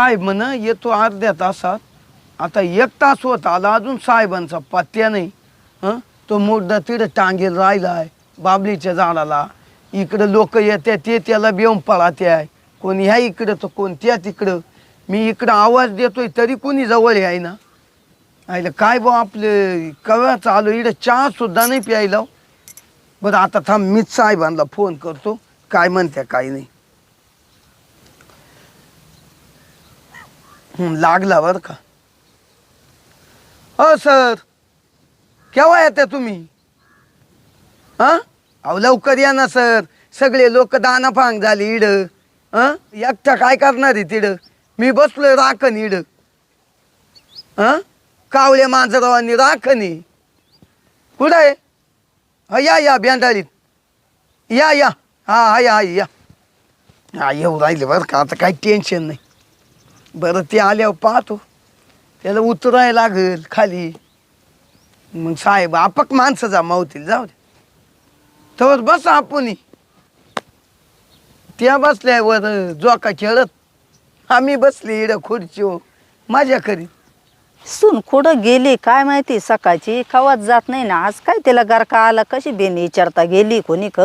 साहेब म्हण येतो अर्ध्या तासात. आता एक तास होत आला अजून साहेबांचा पत्त्या नाही. हं? तो मुर्दा तिथं टांगेल राहिला आहे बाबलीच्या झाडाला. इकडं लोक येत्या ते त्याला बेऊन पळाते आहे कोणी ह्या इकडं तर कोण त्या तिकडं. मी इकडं आवाज देतोय तरी कोणी जवळ आहे ना? आईला काय बा आपलं कव्या चालू इकडं चहा सुद्धा नाही प्यायला. बरं आता थांब मीच साहेबांना फोन करतो. काय म्हणत्या काय नाही. लागला बरं का. हो सर केव्हा येते तुम्ही? हां अहो लवकर या ना सर. सगळे लोक दानाफांग झाले इड. हां एकटा काय करणार आहे तिड? मी बसलोय राखण इड. हां कावळे मांजरावांनी राखणी कुठं आहे? हा या या भेंडाळीत. या या. हा हा या या. हा येऊ राहिले बरं का. आता काही टेन्शन नाही. बरं ते आल्यावर पाहतो. त्याला उतरायला लागेल खाली. मग साहेब आपक माणसं जमा होतील जाऊ दे. तर बस आपण त्या बसल्यावर जोका खेळत आम्ही बसले इड खुर्चीवर माझ्या करीत. सून कुठं गेली काय माहिती सकाळची कवाच जात नाही ना. आज काय तिला गरका आला कशी बेन विचारता गेली कोणी ख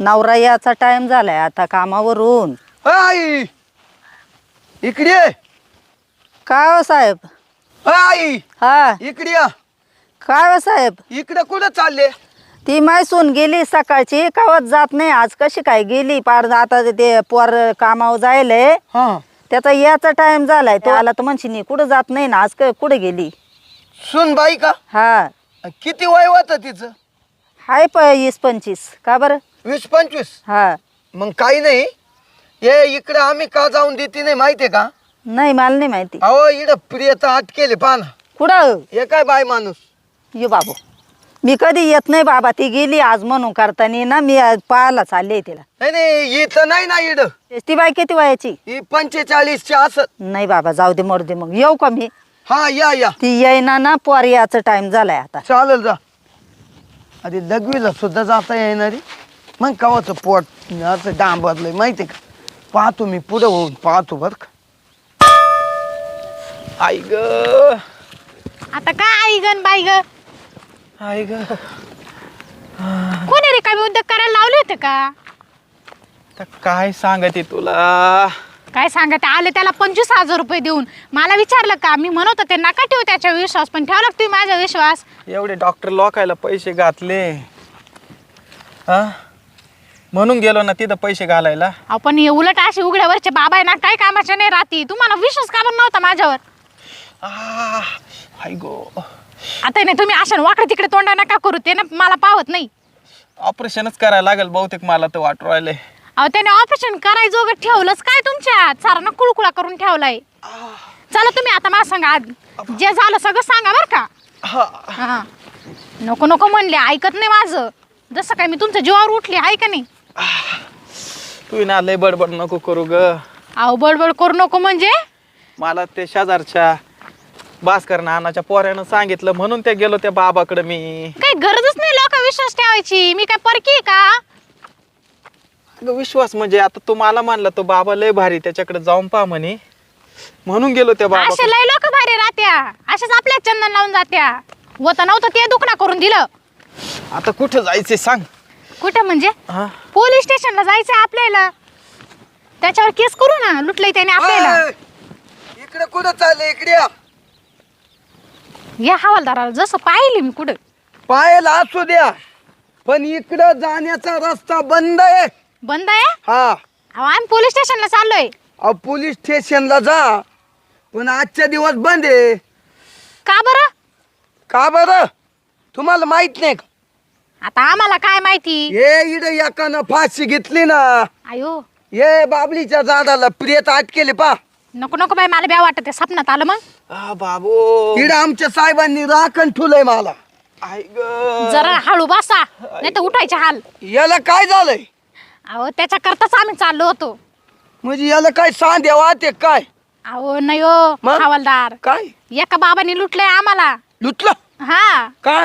नवरा याचा टाइम झालाय आता कामावरून. आई! इकडे ये. काय हो साहेब? अ, आई. हा. इकडे या. काय हो साहेब? इकडे कुठं चालले? ती माय सून गेली सकाळची कवाच जात नाही. आज कशी काय गेली? पार आता ते पोर कामावर जायलंय हा. त्याचा याचा टाइम झालाय. तो आला तर म्हणशी कुठं जात नाही ना? आज काय कुठं गेली? सुन बाई का? हा. किती वय होतं तिचं? हाय प वीस पंचवीस. का बरं? वीस पंचवीस? हा. मग काही नाही. हे इकडे आम्ही का जाऊन देते नाही माहितीये का? नाही मला नाही माहिती. अहो इकडं प्रियता अटकेले पाना कुठं? हे काय बाय माणूस? ये बाबू मी कधी येत नाही बाबा ती गेली आज म्हणून करताना ना मी आज पाहायला चालले तिला. नाही नाही इथं नाही ना इड. ती बाई किती वयाची? ही पंचेचाळीसची असत. नाही बाबा जाऊ दे मरू दे मग. येऊ का मी? हा या या. ती येईना ना पोर याचा टाइम झालाय आता. चालेल जा. अरे लघवीला सुद्धा जाता येणारी मग कवाचं पोट असं डांबरलंय माहिती का? पाहतो मी पुढं होऊन पाहतो बर का. आई ग. आता काय आई गण बाई ग? आई ग. कोणी रे काय उद्योग करायला लावले होते का? आता काय सांगते तुला? काय सांगत? आले त्याला पंचवीस हजार रुपये देऊन. मला विचारलं का? मी म्हणत होते नका ठेवू त्याच्या विश्वास पण ठेवला का तुम्ही माझा विश्वास. एवढे डॉक्टर लोकायला पैसे घातले. हा? म्हणून गेलो ना तिथं पैसे घालायला. आपण हे उलट असे उघड्यावरचे बाबा आहे ना काय कामाच्या नाही राहती. तुम्हाला विश्वास का बरं नव्हता माझ्यावर. आह, हाय गो. आता नाही तुम्ही अशा वाकडे तिकडे तोंडा नका करू ते ना मला पावत नाही. ऑपरेशनच करायला लागेल बहुतेक मला तर वाटू राहिले अहो त्याने ऑपरेशन करायचं वगैरे ठेवलंच काय तुमच्या सारांना कुळकुळा करून ठेवलाय. चला तुम्ही आता मला सांगा जे झालं सगळं सांगा बरं का. हा. नको नको म्हणले ऐकत नाही माझं. जसं काय मी तुमच्या जीवावर उठले आहे का नाही? तू ना लय बडबड नको करू ग. अहो बडबड करू नको म्हणजे? मला ते शेजारच्या भास्कर नानाच्या पोऱ्यानं सांगितलं म्हणून ते गेलो त्या बाबाकडे मी. काही गरजच नाही लोक विश्वास ठेवायची. मी काय परकी आहे का? अगं विश्वास म्हणजे आता तू मला मानला तो बाबा लय भारी त्याच्याकडे जाऊन पहा म्हणे. म्हणून गेलो त्या बाबा असे लय लोक भारी राहत्या. असेच आपल्या चंदन लावून जात्या. होतं नव्हतं ते दुखणं करून दिलं. आता कुठं जायचे सांग. कुठं म्हणजे? हा. पोलीस स्टेशनला जायचं आपल्याला. त्याच्यावर केस करू ना लुटलंय त्याने आपल्याला. इकडे कुठं चालले? इकडे या. या हवालदाराला जसं पाहिली मी कुठं. पायाला असू द्या पण इकडं जाण्याचा रस्ता बंद आहे. बंद आहे? हा. अहो आम्ही पोलीस स्टेशनला चाललोय. अहो पोलीस स्टेशनला जा पण आजच्या दिवस बंद आहे. का बरं? का बरं? तुम्हाला माहीत नाही का? आता आम्हाला काय माहिती? हे इड एकानं फाशी घेतली ना. अयो. हे बाबलीच्या झाडाला प्रियत अटकेले पा. नको नको बाई मला ब्या वाटत स्वप्नात आलं मग. आ, बाबू. इड आमच्या साहेबांनी राखण ठुलंय मला. ग. जरा हळू बसा नाही तर उठायचे हाल. याला काय झालंय? अहो त्याच्या करताच आम्ही चाललो होतो. म्हणजे याला काय सांध्या वाहते काय? अहो नाही हो मग? हवालदार. काय? एका बाबाने लुटलंय आम्हाला. लुटलं? हा. का?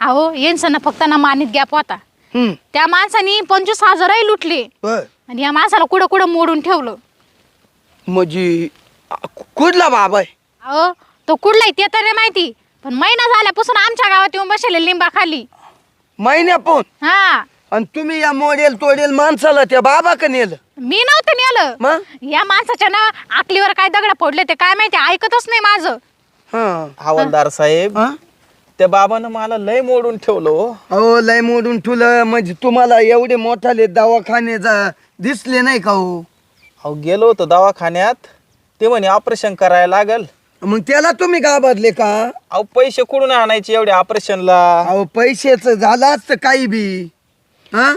अहो येनसन फक्त ना मानित गॅप होता. हम्म. त्या माणसानी पंचवीस हजारही लुटले. बर. आणि या माणसाला कुठं कुठं मोडून ठेवलं? म्हणजे कु- कुठला बाबा आहे? अहो तो कुठलाय ते तर नाही माहिती. पण महिना झाल्यापासून आमच्या गावात येऊन बसले लिंबा खाली महिन्या पण हा. आणि तुम्ही या मोडेल तोडेल माणसाला त्या बाबा का नेलं? मी नव्हतं नेलं. मग? या माणसाच्या ना आकलीवर काय दगड पडले ते काय माहिती ऐकतच नाही माझं. हा. हवालदार साहेब हा? त्या बाबानं मला लय मोडून ठेवलं हो. अहो लय मोडून ठुलं म्हणजे तुम्हाला एवढे मोठाले दवाखाने जा- दिसले नाही का हो? अहो गेलो होतो दवाखान्यात. ते म्हणे ऑपरेशन करायला लागल. मग त्याला तुम्ही गाबरले का? अहो पैसे कुठून आणायचे एवढे ऑपरेशनला? अहो पैशाच झालं असतं काही बी. हा?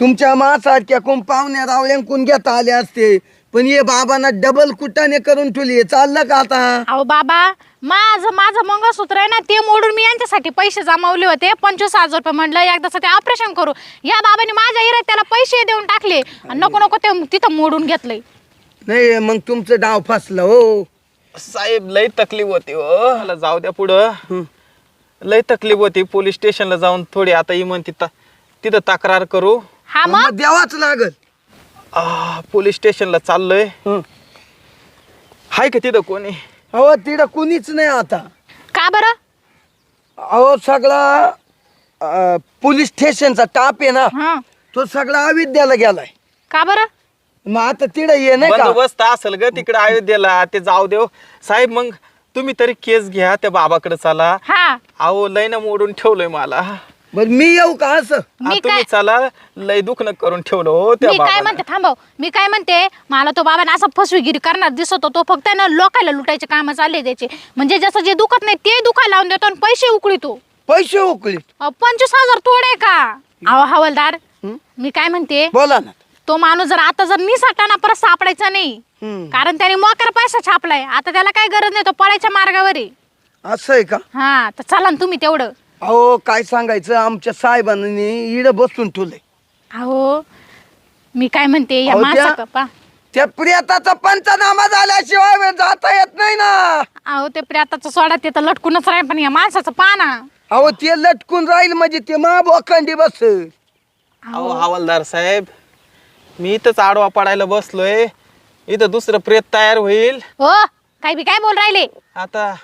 तुमच्या मासारख्या कोण पाहुण्या रावळ्यांकून घेता आले असते. पण ये बाबांना डबल कुटाने करून ठेवली चाललं का आता? अहो बाबा माझं माझं मंगळसूत्र आहे ना ते मोडून मी यांच्यासाठी पैसे जमावले होते. पंचवीस हजार रुपये म्हणलं एकदाच ते ऑपरेशन करू. या बाबाने माझ्या इरे त्याला पैसे देऊन टाकले. आणि नको नको ते तिथं मोडून घेतलंय. नाही मग तुमचं डाव फसलं हो. साहेब लय तकलीफ होती हो. मला जाऊ द्या पुढं. लय तकलीफ होती. पोलीस स्टेशनला जाऊन थोडी आता ही म्हणते ता- तिथं तक्रार करू. हा मग मग? द्यावाच लागल. आ, पोलीस स्टेशनला चाललोय. हं. हाय का तिथं कोणी? अहो तिथं कुणीच नाही आता. का बरं? अहो सगळा अं, पोलीस स्टेशनचा टाप आहे ना हा. तो सगळा अविद्याला गेलाय. का बरं? मग आता तिथं ये नाही का? बंदोबस्त असेल ग तिकडे अयोध्येला ते जाऊ देव. साहेब मग तुम्ही तरी केस घ्या त्या बाबाकडे चला. हा. अहो लय ना मोडून ठेवलंय मला. बर मी येऊ का असं? आ, मी तुम्ही काय चला लय दुखणं करून ठेवलं हो त्या मी काय बाबाला. म्हणते थांबव मी काय म्हणते मला तो बाबा ना असा फसवेगिरी करणार दिसत होतो. फक्त ना लोकांना लुटायचे काम चालले त्याचे. म्हणजे जसं जे दुखत नाही ते दुखायला लावून देतो आणि पैसे उकळीतो पैसे उकळीत अहो, पंचवीस हजार तोडे का? अहो हवलदार हं? मी काय म्हणते बोला ना. तो माणूस जर आता जर निसटला ना परत सापडायचा नाही. कारण त्याने मोकर पैसा छापलाय. आता त्याला काय गरज नाही तो पळायच्या मार्गावर आहे. असं आहे का? हा तर चला ना तुम्ही तेवढं. अहो काय सांगायचं? आमच्या साहेबांनी इड बसून ठेवलंय. अहो मी काय म्हणते या अहो, त्या- माणसा पा. त्या प्रियताचा पंचनामा झाल्याशिवाय जाता येत नाही ना. अहो ते प्रियाताचं सोडा ते तर लटकूनच राहील पण या माणसाचं पाना अहो ते लटकून राहील म्हणजे ते मा बोखंडी बस. अहो. हवालदार साहेब मी इथंच आडवा पडायला बसलोय. इथं दुसरं प्रेत तयार होईल. हो काय बी काय बोल राहिले? आता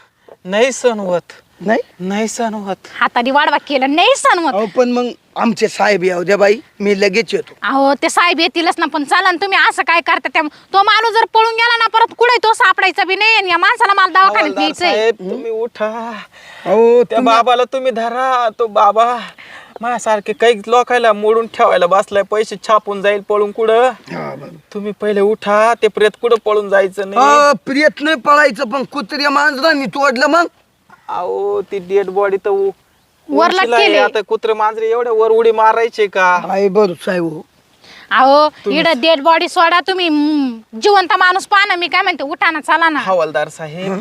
नाही सण होत नाही? नाही सण होत. हाताने वाढवा केलं नाही सणवत अहो पण मग आमचे साहेब येऊ द्या बाई मी लगेच येतो. अहो ते साहेब येतीलच ना पण चला ना तुम्ही असं काय करता त्या तो माणूस जर पळून गेला ना परत कुठे तो सापडायचा बी नाही आणि या माणसाला मला दवाखान्यात हवालदार न्यायचंय साहेब तुम्ही उठा. अहो त्या तुम्ही- बाबाला तुम्ही धरा तो बाबा. माझ्यासारखे काही लोकायला मोडून ठेवायला बसलाय पैसे छापून जाईल पळून कुठं? हा, बरं. तुम्ही पहिले उठा ते प्रेत कुठं पळून जायचं नाही? अहो, प्रियत नाही पळायचं पण कुत्र्या मांजरांनी तोडलं मग. अहो ती डेड बॉडी तर उ- वर उंचीला आहे. लटकेली. आता कुत्रे मांजरे एवढ्या वर उडी मारायचे का? आहे बरं साहेब. हो. अहो इकडं डेड बॉडी सोडा तुम्ही. हम्म, जिवंत माणूस पाहा ना मी काय म्हणते उठा ना चला ना. हवालदार साहेब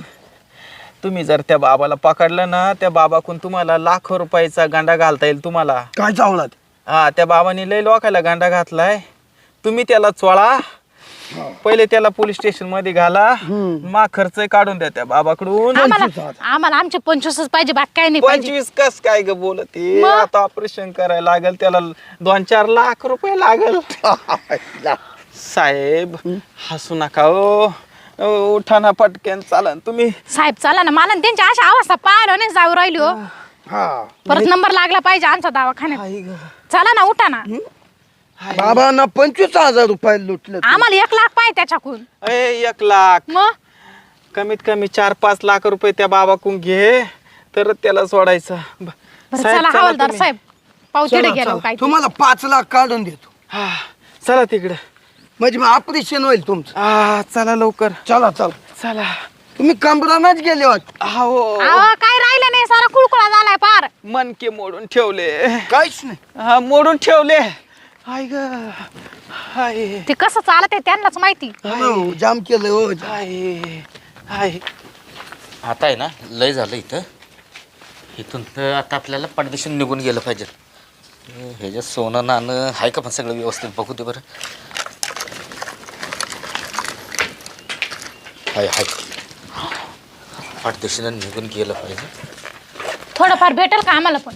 तुम्ही जर त्या बाबाला पकडलं ना त्या बाबाकडून तुम्हाला लाखो रुपयाचा गांडा घालता येईल तुम्हाला. काय चावलात? हा त्या बाबाने लय लोकायला गांडा घातलाय. तुम्ही त्याला चोळा. पहिले त्याला पोलीस स्टेशनमध्ये घाला. मा खर्च काढून द्या त्या बाबाकडून. आम्हाला आमचे पंचवीसच पाहिजे बाकी काय नाही पाहिजे. पंचवीस कस काय ग बोलते? आता ऑपरेशन करायला लागेल त्याला दोन चार लाख रुपये लागल. साहेब हसू नका ओ ओ, उठा ना पटकन चालन तुम्ही. साहेब चला ना. मला ना त्यांची अशा अवस्था पाहिलं नाही जाऊ राहिली हो. हा. परत नंबर लागला पाहिजे आमचा दवाखान्यात. आई ग. चला ना उठा ना. बाबांना पंचवीस हजार रुपये लुटलं आम्हाला एक लाख पाहिजे त्याच्याकडून. ए, एक लाख. मग कमीत कमी चार पाच लाख रुपये त्या बाबाकडून घे तर त्याला सोडायचं. ब- बरं साहेब, चला चला हवालदार तुम्ही. साहेब चला, गेलो चला. काय तुम्हाला पाच लाख काढून देतो. हा, चला तिकडे. म्हणजे मग ऑपरेशन होईल तुमचं. आ चला लवकर. चला चला. चला. तुम्ही कमरानच गेले वाट अहो काय राहिलं नाही सारा कुळकुळा झालाय पार. मनके मोडून ठेवले. काहीच नाही. हा मोडून ठेवले. हाय ग हाय. ते कसं चालत आहे त्यांनाच माहिती. हो, जाम केलं हो. हाय हाय. आता आहे ना लय झालं इथं. इथून तर आता आपल्याला पडदेशीन निघून गेलं पाहिजे. हे- ह्याच्यात सोनं नाणं आहे का पण सगळं व्यवस्थित बघू दे बरं. हाय हाय. पडदेशीनं निघून गेलं पाहिजे. थोडंफार भेटेल का आम्हाला पण?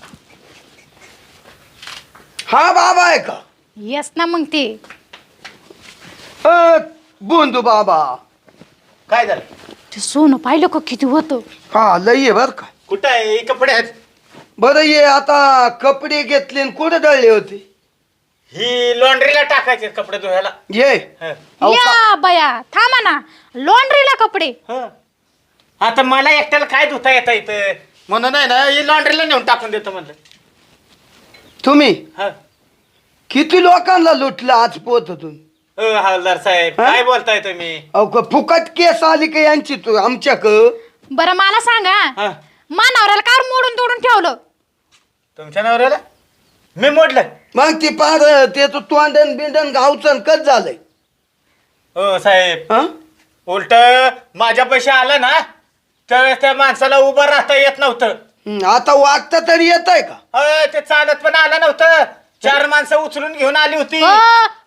हा बाबा आहे का? येस ना मग ते. अ, बाबा. काय झालं? ते सोनं पाहिलं का किती होतं? हा लई आहे बर का. कुठं आहे? हे कपडे आहेत. बरं ये आता कपडे घेतले आणि कुठे दळले होते? ही लॉन्ड्रीला टाकायचे कपडे धुवायला. ये. हं. अहो, या बया थांबा ना. लॉन्ड्रीला कपडे. हं. आता मला एकट्याला काय धुता येतं इथं? म्हणून आहे ना ही लॉन्ड्रीला नेऊन टाकून देतो म्हणलं. तुम्ही? हं. किती लोकांना लुटलं आज पोहोचतून अ, हवालदार साहेब हं? काय बोलताय तुम्ही? अहो क- फुकट केस आली का यांची तू आमच्याक? बरं मला सांगा. हं. मानावऱ्याला कार मोडून तोडून ठेवलं? तुमच्या नवऱ्याला? मी मोडलं. मग ती पार त्याचं तोंडन बिंडन गावचन कच झालंय? हो साहेब. हं? उलट माझ्या पैसे आलं ना त्यावेळेस त्या माणसाला उभं राहता येत नव्हतं. हं, आता वागता तरी येत आहे का? अ, ते चालत पण आलं नव्हतं. चार माणसं उचलून घेऊन आली होती. अ,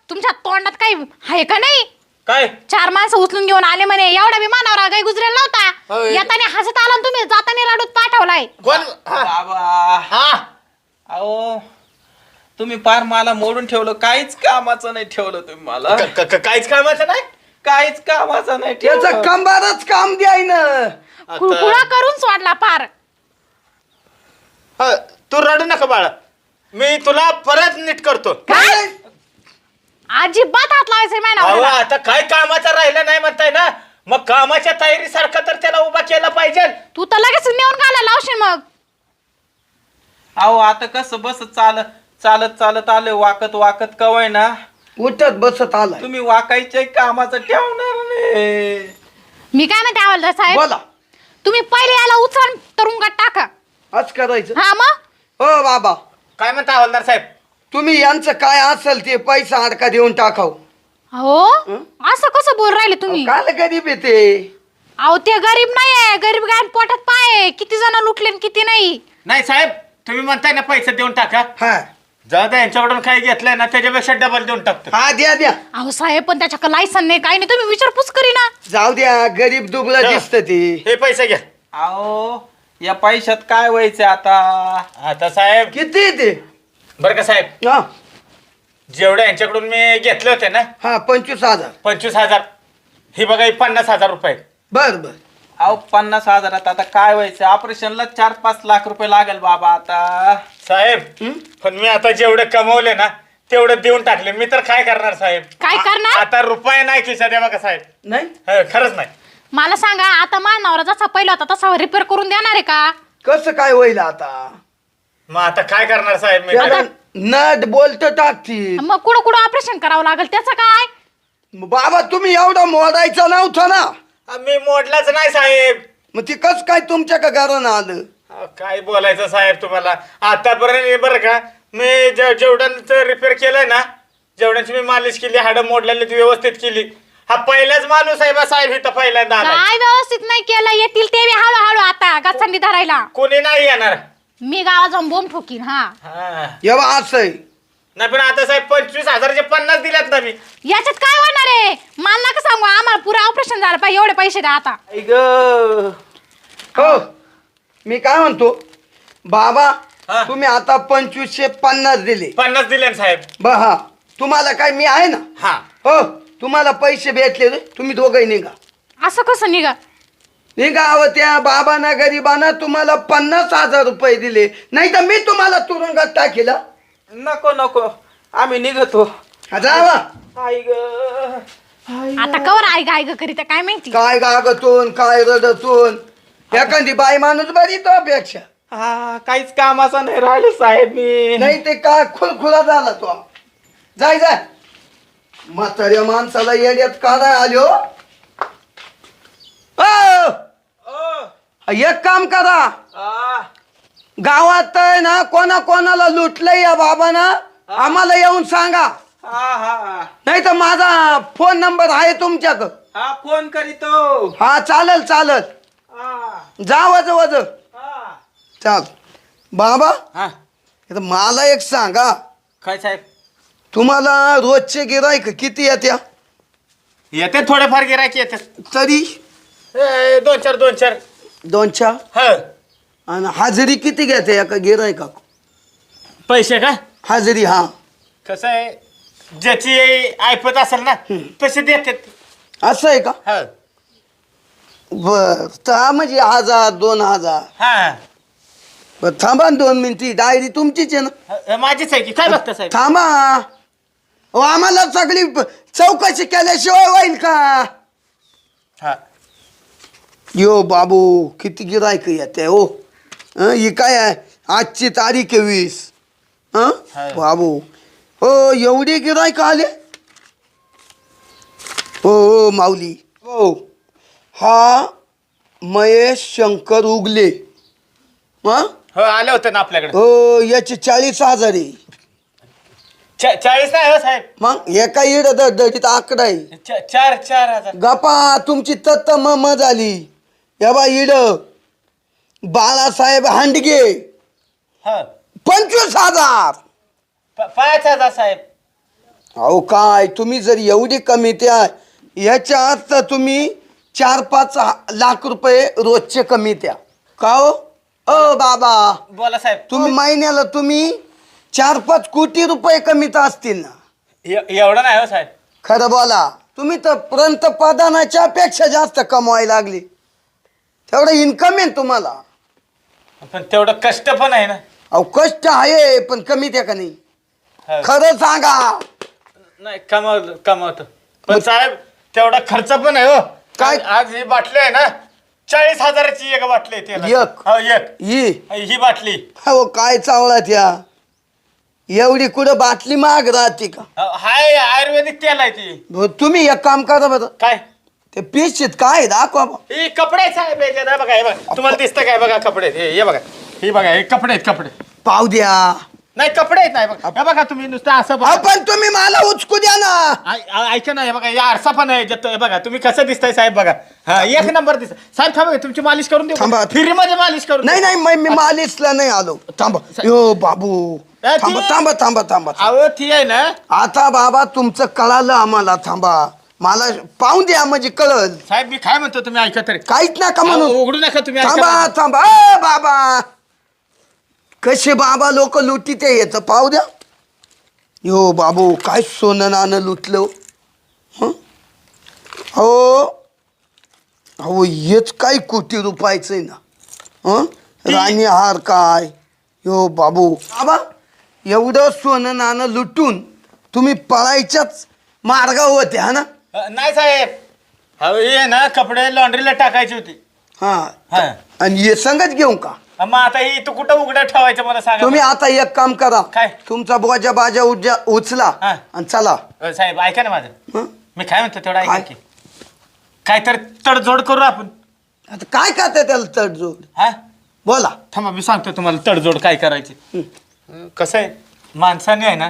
तुमच्या तोंडात काही आहे का नाही? काय? चार माणसं उचलून घेऊन आले म्हणे. एवढा विमानावर काही गुजरेल नव्हता. होय. येताना हसत आला आणि तुम्ही जाताना रडूत पाठवलाय. कोण? हा. बाबा. हा. अहो तुम्ही पार मला मोडून ठेवलं. काहीच कामाचं नाही ठेवलं तुम्ही मला. क- क- क- काहीच कामाचं नाही? काहीच कामाचं नाही त्याचं ठेवलं. कंबारच काम द्याय ना कुळकुळा करून सोडला पार. ह, तू रडू नका बाळा. मी तुला परत नीट करतो. काय? अजिबात हात लावायचे अहो आता काय कामाचं राहिलं नाही म्हणताय ना? मग कामाच्या तयारीसारखं तर त्याला उभा केला पाहिजे. तू तर लगेच नेऊन घालायला लावशील मग. अहो आता कसं बस चालत चालत चालत आले वाकत वाकत कवय ना? उठत बसत आलाय. तुम्ही वाकायच्या कामाचं ठेवणार नाही. मी काय म्हणते हवालदार साहेब? बोला. तुम्ही पहिले याला उचलून तुरुंगात टाका. आज करायचं? हा मग? हो बाबा. काय म्हणता हवालदार साहेब? तुम्ही यांचं काय असेल ते पैसा अडका देऊन टाकाव. हो? असं कसं बोल राहिले तुम्ही? काल गरीब येते अहो ते गरीब नाहीये. गरीब गायन पोटात पाय. किती जण लुटले आणि किती नाही? नाही साहेब तुम्ही म्हणताय ना पैसे देऊन टाका. हा. जाऊ द्या यांच्याकडून काही घेतलंय ना त्याच्यापेक्षा डबल देऊन टाकतो. हा द्या द्या. अहो साहेब पण त्याच्या लायसन नाही काही नाही. तुम्ही विचारपूस करी ना जाऊ द्या गरीब दुबळं हा. दिसत ते. हे पैसे घ्या. अहो या पैशात काय व्हायचं आता? आता साहेब. किती ते? बरं का साहेब? हा. जेवढे यांच्याकडून मी घेतले होते ना हा पंचवीस हजार. पंचवीस हजार. ही बघा ही पन्नास हजार रुपये बर बर. अहो पन्नास हजारात आता काय व्हायचं? ऑपरेशनला चार पाच लाख रुपये लागेल बाबा आता. साहेब हं? पण मी आता जेवढे कमवले ना तेवढं देऊन टाकले. मी तर काय करणार साहेब? काय आ- करणार? आता रुपये नाही खिशात आहे बघा साहेब. नाही? हं, खरंच नाही. मला सांगा आता मानावर जसा पहिला होता तसा रिपेअर करून देणार आहे का? कसं काय होईल आता? मग आता काय करणार साहेब मी? त्याला नट बोलत टाकतील. मग कुठं कुठं ऑपरेशन करावं लागेल त्याचं काय? बाबा तुम्ही एवढा मोडायचा नव्हता ना. आ, मी मोडलाच नाही साहेब. मग ती कस काय तुमच्या का घरानं आलं? काय बोलायचं साहेब तुम्हाला? आतापर्यंत हे बरं का मी जे- जेवढ्यांचं रिपेअर केलंय ना जेवढ्यांची मी मालिश केली हाडं मोडलेली ती व्यवस्थित केली. हा पहिलाच माणूस आहे बा साहेब इथं पहिल्यांदा आलाय. काय व्यवस्थित नाही केलं. येतील ते बी हळूहळू आता गचंडी धरायला. कोणी नाही येणार. मी गावात जाऊन बोंब ठोकीन हा. हा. एव्हा असं आहे. नाही पण आता साहेब पंचवीस हजारचे पन्नास दिल्यात ना मी. याच्यात काय होणार आहे? मला नका सांगू आम्हाला पुरं ऑपरेशन झालं पाहिजे एवढे पैसे द्या आता. आई ग. हो मी काय म्हणतो? बाबा हा. तुम्ही आता पंचवीसशे पन्नास दिले. पन्नास दिले ना साहेब. ब हा. तुम्हाला काय मी आहे ना? हा. हो. तुम्हाला पैसे भेटले रे तुम्ही दोघंही निघा. असं कसं निघा? निघा अहो त्या बाबांना गरिबांना तुम्हाला पन्नास हजार रुपये दिले. नाही तर मी तुम्हाला तुरुंगात टाकेल. नको नको. आम्ही निघतो. जावा. आई ग आई. आता कवर आई गाय ग करीत काय माहिती? काय गागतून काय रडतून? एखादी बाई माणूस बरी तो अपेक्षा हा काहीच कामाचा नाही राहिले साहेब मी नाही ते काय खुलखुला झाला तो. जाय जाय. म्हाताऱ्या माणसाला येड्यात काढाय आलो अ, एक काम करा. गावात आहे ना कोणा कोणाला लुटलंय या बाबानं आम्हाला येऊन सांगा. नाही तर माझा फोन नंबर आहे तुमच्याक. हा फोन करीतो. हा चालल चालल. जा वज वज. चाल. बाबा हा. मला एक सांगा. काय साहेब? तुम्हाला रोजचे गिरायक किती येत्या? येते थोडेफार गिरायक येते. तरी? दोन चार दोन चार. दोन चार? ह. आणि हाजरी किती घेते एका गिरायका पैसे का? हाजरी हा. कसं आहे? ज्याची ऐपत असेल ना तसे देतात. असं आहे का? ह. बर तर म्हणजे हजार दोन हजार. हा. बर थांबा ना दोन मिनिटी डायरी तुमचीच आहे ना? माझीच आहे की? काय बघता साहेब? थांबा. अहो, आम्हाला सगळी प- चौकशी केल्याशिवाय होईल का? हा. यो बाबू किती गिरायक येते हो. हं, ही काय आहे? आजची तारीख आहे वीस. हं? हाय. बाबू. हो एवढे गिरायक आले? हो हो माऊली. हो. हा महेश शंकर उगले. हं? हो आले होते ना आपल्याकडे. हो याचे चाळीस हजार आहे. चा- चाळीस नाही हो साहेब. मग एका इड दडीत आकडा आहे. चा- चार चार हजार. गपा तुमची तत्त म झाली. या बा इड. बाळासाहेब हांडगे. हा. पंचवीस हजार. प- पाच हजार साहेब. अहो काय तुम्ही जर एवढी कमी त्या याच्या आत तर तुम्ही चार पाच हा- लाख रुपये रोजचे कमी त्या का हो? अ बाबा. बोला साहेब. तुम्ही महिन्याला तुम्ही चार पाच कोटी रुपये कमीत असतील. ना ए- एवढं नाही हो साहेब. खरं बोला तुम्ही तर पंतप्रधानाच्या पेक्षा जास्त कमवायला लागली. तेवढं इन्कम आहे ना तुम्हाला. पण तेवढं कष्ट पण आहे ना. अहो कष्ट आहे पण कमी त्या का नाही? हा. खरं सांगा. नाही कमाव कमावतो. पण साहेब तेवढा खर्च पण आहे हो. काय? आज- आज ही बाटली आहे ना चाळीस हजाराची एक बाटली आहे त्याला. एक? हो एक. ही? ही बाटली. हो काय चावला त्या एवढी कुठं बाटली माग राहते का? अ, हाय आयुर्वेदिक तेल आहे ती. तुम्ही एक काम करा बरं. काय? ते पिशीत काय दाखवा बा. ही कपडे आहेत साहेब याच्यात. हे बघा हे बघा. तुम्हाला दिसतं काय? बघा कपडे. हे हे बघा. हे बघा हे कपडे आहेत कपडे. पाव द्या. नाही कपडे आहेत नाही बघा. हे बघा तुम्ही नुसतं असं बघा. आपण तुम्ही मला उचकू द्या ना. ऐका ना हे बघा या आरसा पण आहे ज्यात- हे बघा तुम्ही कसं दिसताय साहेब बघा. हा एक नंबर दिसत साहेब थांबा तुमची मालिश करून देऊ थांबा. फ्री मध्ये मालिश करून नाही देऊ. नाही मी- मी मालिशला नाही आलो. थांबा. यो बाबू. ती- थांबा थांबा थांबा थांबा. अहो ती आहे ना. आता बाबा तुमचं कळालं आम्हाला थांबा. मला पाहून द्या म्हणजे कळल. साहेब मी काय म्हणतो तुम्ही ऐका तरी. काहीच नका अहो, म्हणून उघडू नका तुम्ही ऐका थांबा. थांबा. अ, बाबा. कसे बाबा लोक लुटीते येत? पाहू द्या. यो बाबू काय सोनं नाणं लुटलं हं? हो? अहो हेच काय कोटी रुपयाचं आहे ना? हं? राणी हार काय? यो बाबू बाबा एवढं सोनं नाणं लुटून तुम्ही पळायच्याच मार्गावर होते हा ना? नाही साहेब. हे आहे ना कपडे लॉन्ड्रीला टाकायची होती. हा. हा. आणि हे संगत घेऊ का? मग आता ही तू कुठं उघड्या ठेवायचं मला सांगा तुम्ही आता एक काम करा. काय? तुमचा बोजा बाजा उज्या उचला हा. आणि चला. अ, साहेब ऐका ना माझं. हं? मी काय म्हणतो तेवढं ऐका काय? की. काहीतरी तडजोड करू आपण. आता काय करते त्याला तडजोड? हा? बोला. थांबा मी सांगतो तुम्हाला तडजोड काय करायची. हं. कसं आहे? माणसाने आहे ना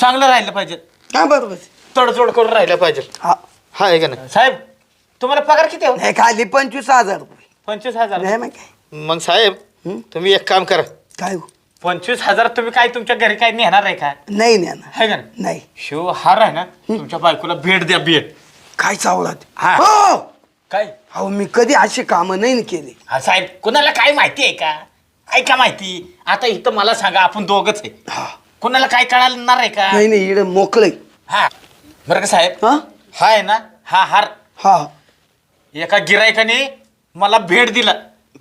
चांगलं राहिलं पाहिजे. काय बरोबर. तडजोड करून राहिलं पाहिजे. हा. हा आहे का नाही साहेब तुम्हाला पगार किती हो नाही खाली पंचवीस हजार रुपये. पंचवीस हजार. नाही मग काय? मग साहेब हं? तुम्ही एक काम करा. काय हो? पंचवीस हजार तुम्ही काय तुमच्या घरी काय नेणार आहे का? नाही नाही ना आहे का नाही? नाही. शिव हार आहे ना? तुमच्या बायकोला भेट द्या भेट. काय चावला ते? हा. हो! काय? अहो मी कधी अशी कामं नाही केली. हा साहेब कुणाला काय माहिती आहे का? ऐका माहिती? आता इथं मला सांगा आपण दोघच आहे. हा. कुणाला काय कळणार आहे का? नाही नाही इकडे मोकळे. हा. बरं का साहेब? हा? हा आहे ना? हा हार. हा. एका गिरायकाने मला भेट दिला.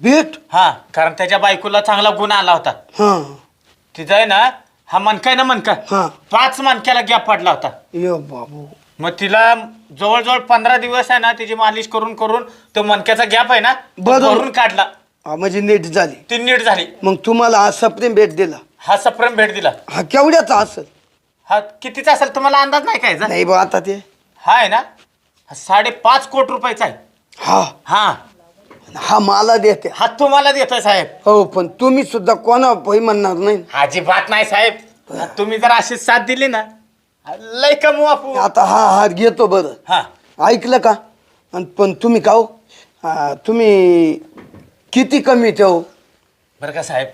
भेट? हा कारण त्याच्या बायकोला चांगला गुण आला होता. हा. तिथं आहे ना हा मनका आहे ना मनका? हा. पाच मनक्याला गॅप पडला होता. यो बाबू. मग तिला जवळजवळ पंधरा दिवस आहे ना तिची मालिश करून करून तो मणक्याचा गॅप आहे ना तो बरोबर. भरून काढला. हा म्हणजे नीट झाली. ती नीट झाली. मग तुम्हाला हा सप्रेम भेट दिला. हा सप्रेम भेट दिला. हा केवढ्याचा असेल? हा कितीचा असेल तुम्हाला अंदाज नाही काय याचा? नाही बा आता ते. हा आहे ना हा साडेपाच कोटी रुपयाचा आहे. हा. हा. हा मला देते. हा तुम्हाला देतोय साहेब. हो पण तुम्ही सुद्धा कोणा होई म्हणणार नाही. अजिबात नाही साहेब. तुम्ही जर अशीच साथ दिली ना लय कमू आपण आता हा हार घेतो बरं. हा. ऐकलं का? पण तुम्ही का हो हा, तुम्ही किती कमी ठेव बरं का साहेब?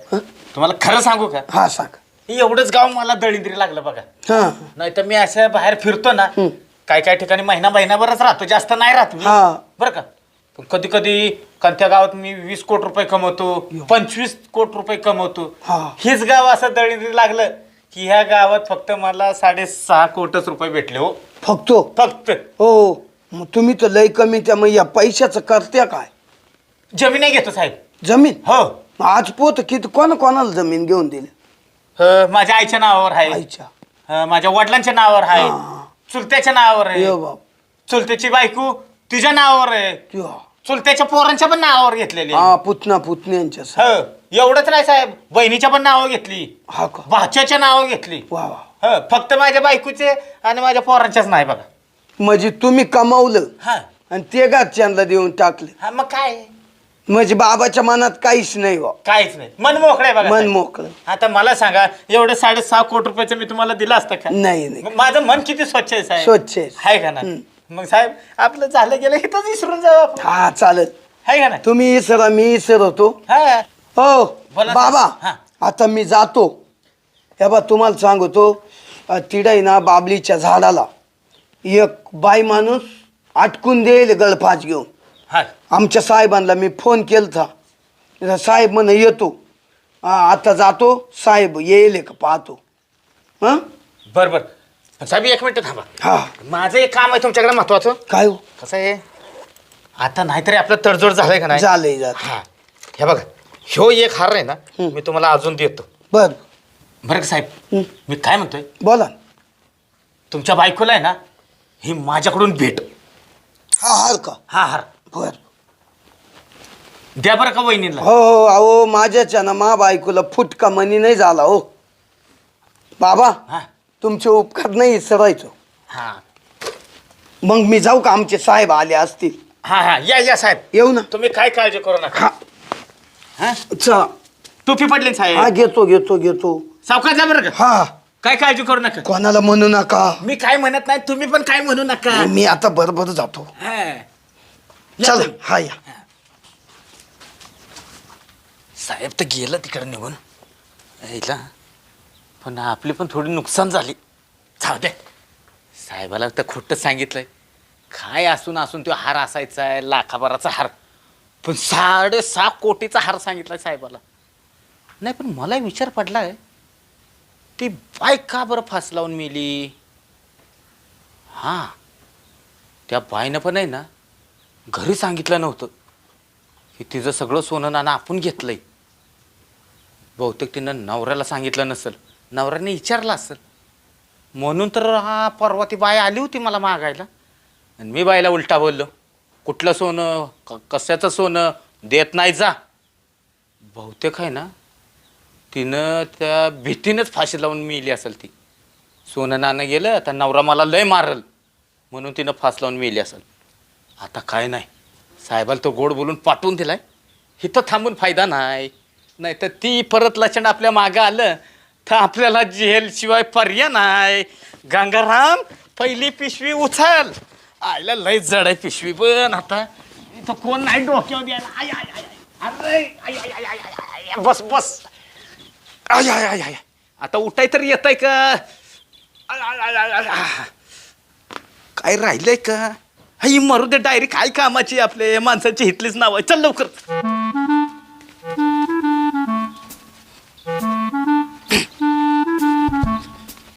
तुम्हाला खरं सांगू का? हा सांग. एवढंच गाव मला दळिंद्री लागलं बघा. हा. नाही तर मी असं बाहेर फिरतो ना हं. काय काय ठिकाणी महिना महिनाभरच राहतो. जास्त नाही राहत मी. हा. बरं का? पण कधी कधी कोणत्या गावात मी वीस कोटी रुपये कमवतो पंचवीस कोटी रुपये कमवतो. हा. हेच गाव असं दळिंद्री लागलं की ह्या गावात फक्त मला साडेसहा कोटच रुपये भेटले हो. फक्त? फक्त. हो. मग तुम्ही तर लय कमी त्या मग या पैशाचं करत्या काय? जमीन नाही घेतो साहेब. जमीन? हो. मग आज पोत किती कोण कोणाला जमीन घेऊन दिली? अ, माझ्या आईच्या नावावर आहे. आईच्या? अ, माझ्या वडिलांच्या नावावर आहे. हा. चुलत्याच्या नावावर आहे. ये बाप. चुलत्याची बायको तिच्या नावावर आहे. यो. चुलत्याच्या पोरांच्या पण नावावर घेतलेली. आहे. हा पुतना पुतण्यांच्या सा- हो एवढंच नाही साहेब. बहिणीच्या पण नावं घेतली. हा का? भाच्याच्या नावं घेतली. वा वा. हो फक्त माझ्या बायकोचे आणि माझ्या पोरांच्याच नाही बघा. म्हणजे तुम्ही कमावलं हा. आणि ते घरच्यांना देऊन टाकले. हा मग काय? म्हणजे बाबाच्या मनात काहीच नाही बा. काहीच नाही. मन मोकळं आहे बघा मन साहेब. मोकळं. आता मला सांगा एवढं साडेसहा कोटी रुपयाचं मी तुम्हाला दिलं असतं का? नाही नाही. मग माझं मन किती स्वच्छ आहे साहेब? स्वच्छ आहे. आहे का ना हम्म. मग साहेब आपलं झालं गेलं इथंच विसरून जाऊ आपण. हा चालेल. आहे का तुम्ही इसरा मी इसर होतो. हा. हो बोला. बाबा हा. आता मी जातो. हे बा तुम्हाला सांगतो अ, तिडे ना बाबलीच्या झाडाला. एक बाई माणूस अटकून देईल गळफास घेऊन. हा आमच्या साहेबांना मी फोन केलता. साहेब म्हणे येतो. हा आता जातो. साहेब येईल का पाहतो. हां? बर बर. साहेब एक मिनिट थांबा. हा. माझं एक काम आहे तुमच्याकडे महत्वाचं. काय हो? कसं आहे? आता नाहीतरी आपलं तडजोड झालंय का नाही? झालंय जात हा. हे बघा ह्यो एक हार आहे ना. मी तुम्हाला अजून देतो. बर. बरं का साहेब. मी काय म्हणतोय? बोला ना. तुमच्या बायकोला आहे ना ही माझ्याकडून भेट. हा हार का? हा हार. बर. द्या बरं का वहिनीला. हो हो अहो माझ्याच्या ना मा बायकोला फुटका मनी नाही झाला हो. बाबा. हा. तुमचे उपकार नाही सरायचो. हा. मग मी जाऊ का? आमचे साहेब आले असतील. हा हा. या या साहेब. येऊ ना. तुम्ही काय काळजी करू नका. हा. हा? चला टोपी पडली ना हा साहेब घेतो घेतो घेतो. सावकाश जा बरं का. हा. काय काळजी करू नका. कोणाला म्हणू नका. मी काय म्हणत नाही तुम्ही पण काय म्हणू नका. मी आता बरोबर जातो. हा. या चला तुम्ही. हा या. साहेब तर गेलं तिकडे निघून. यायला पण आपली पण थोडी नुकसान झाली. जाऊ दे. साहेबाला तर खोटं सांगितलंय. काय असून असून तो हार असायचा आहे लाखाभराचा हार. पण साडेसहा कोटीचा हार सांगितलाय साहेबाला. नाही पण मला विचार पडलाय. ती बाईक का बरं फास लावून मेली? हां. त्या बाईनं पण आहे ना घरी सांगितलं नव्हतं. की तिचं सगळं सोनं नाणं आपण घेतलंय. बहुतेक तिनं नवऱ्याला सांगितलं नसेल. नवऱ्याने विचारलं असेल. म्हणून तर हा परवा ती बाई आली होती मला मागायला. आणि मी बाईला उलटा बोललो कुठलं सोनं? क कशाचं सोनं? देत नाही जा. बहुतेक आहे ना तिनं त्या भीतीनंच फाशी लावून मिली असेल ती. सोनं नाणं गेलं तर नवरा मला लय मारल म्हणून तिनं फास लावून मिली असेल. आता काय नाही साहेबाला तो गोड बोलून पाठवून दिलाय. इथं थांबून फायदा नाही. नाही तर ती परत लक्षण आपल्या मागं आलं तर आपल्याला जेल शिवाय पर्याय नाही गंगाराम पहिली पिशवी उचल आयला लय जड आहे पिशवी पण आता इथं कोण नाही डोक्यावर द्यायला आय आय आय अरे आय आय आय आय आय आय. बस बस आय आय आय आय आता उठाय तर येत आहे का आय, आय, आय, आय, आय, आय. काय राहिलंय का ही मरू दे डायरी काय कामाची आपले माणसाची हितलीच नाव आहे चल लवकर